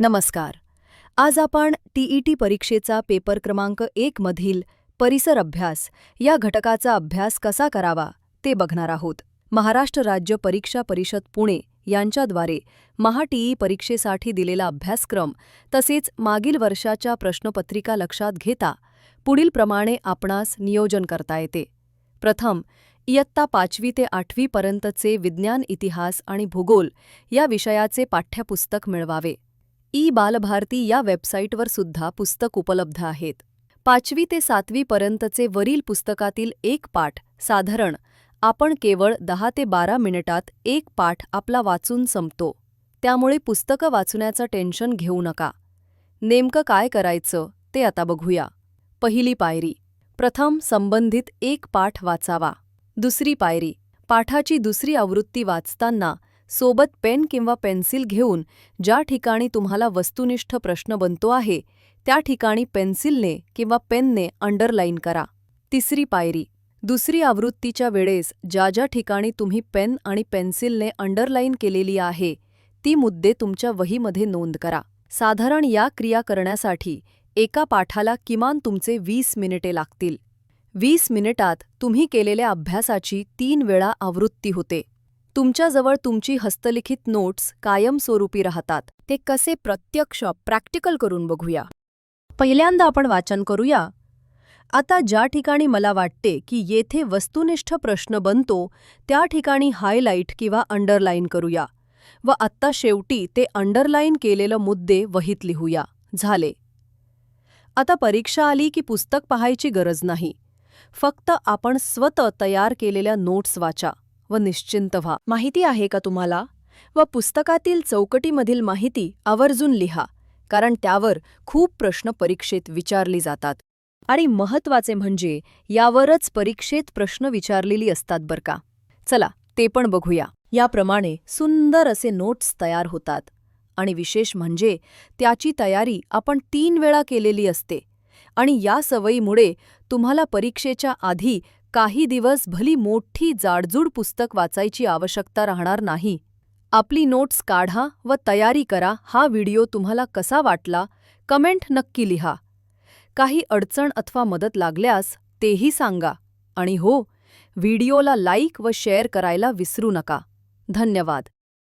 नमस्कार. आज आपण टीईटी परीक्षेचा पेपर क्रमांक एक मधील परिसर अभ्यास या घटकाचा अभ्यास कसा करावा ते बघणार आहोत. महाराष्ट्र राज्य परीक्षा परिषद पुणे यांच्याद्वारे महाटीई परीक्षेसाठी दिलेला अभ्यासक्रम तसेच मागील वर्षाच्या प्रश्नपत्रिका लक्षात घेता पुढीलप्रमाणे आपणास नियोजन करता येते. प्रथम इयत्ता पाचवी ते आठवीपर्यंतचे विज्ञान इतिहास आणि भूगोल या विषयाचे पाठ्यपुस्तक मिळवावे. ई बालभारती या वेबसाईटवर सुद्धा पुस्तक उपलब्ध आहेत. पाचवी ते सातवीपर्यंतचे वरील पुस्तकातील एक पाठ साधारण आपण केवळ दहा ते बारा मिनिटात एक पाठ आपला वाचून संपतो. त्यामुळे पुस्तकं वाचण्याचं टेन्शन घेऊ नका. नेमकं काय करायचं ते आता बघूया. पहिली पायरी प्रथम संबंधित एक पाठ वाचावा. दुसरी पायरी पाठाची दुसरी आवृत्ती वाचताना सोबत पेन किंवा पेन्सिल घेऊन ज्या ठिकाणी तुम्हाला वस्तुनिष्ठ प्रश्न बनतो आहे त्या ठिकाणी पेन्सिलने किंवा पेनने अंडरलाईन करा. तिसरी पायरी. दुसरी आवृत्तीच्या वेळेस ज्या ज्या ठिकाणी तुम्ही पेन आणि पेन्सिलने अंडरलाईन केलेली आहे ती मुद्दे तुमच्या वहीमध्ये नोंद करा. साधारण या क्रिया करण्यासाठी एका पाठाला किमान तुमचे वीस मिनिटे लागतील. वीस मिनिटात तुम्ही केलेल्या अभ्यासाची तीन वेळा आवृत्ती होते. तुमच्याजवळ तुमची हस्तलिखित नोट्स कायमस्वरूपी राहतात. ते कसे प्रत्यक्ष प्रॅक्टिकल करून बघूया. पहिल्यांदा आपण वाचन करूया. आता ज्या ठिकाणी मला वाटते की येथे वस्तुनिष्ठ प्रश्न बनतो त्या ठिकाणी हायलाईट किंवा अंडरलाईन करूया. व आत्ता शेवटी ते अंडरलाईन केलेलं मुद्दे वहीत लिहूया. झाले. आता परीक्षा आली की पुस्तक पाहायची गरज नाही. फक्त आपण स्वतः तयार केलेल्या नोट्स वाचा. व निश्चिंत व्हा. माहिती आहे का तुम्हाला? व पुस्तकातील चौकटीमधील माहिती आवर्जून लिहा कारण त्यावर खूप प्रश्न परीक्षेत विचारली जातात. आणि महत्त्वाचे म्हणजे यावरच परीक्षेत प्रश्न विचारलेली असतात बर का. चला ते पण बघूया. याप्रमाणे सुंदर असे नोट्स तयार होतात. आणि विशेष म्हणजे त्याची तयारी आपण तीन वेळा केलेली असते. आणि या सवयीमुळे तुम्हाला परीक्षेच्या आधी काही दिवस भली मोठी जाडजूड पुस्तक वाचायची आवश्यकता राहणार नाही. आपली नोट्स काढा व तयारी करा हा व्हिडिओ तुम्हाला कसा वाटला कमेंट नक्की लिहा. काही अडचण अथवा मदत लागल्यास तेही सांगा आणि हो व्हिडिओला लाईक व शेअर करायला विसरू नका. धन्यवाद.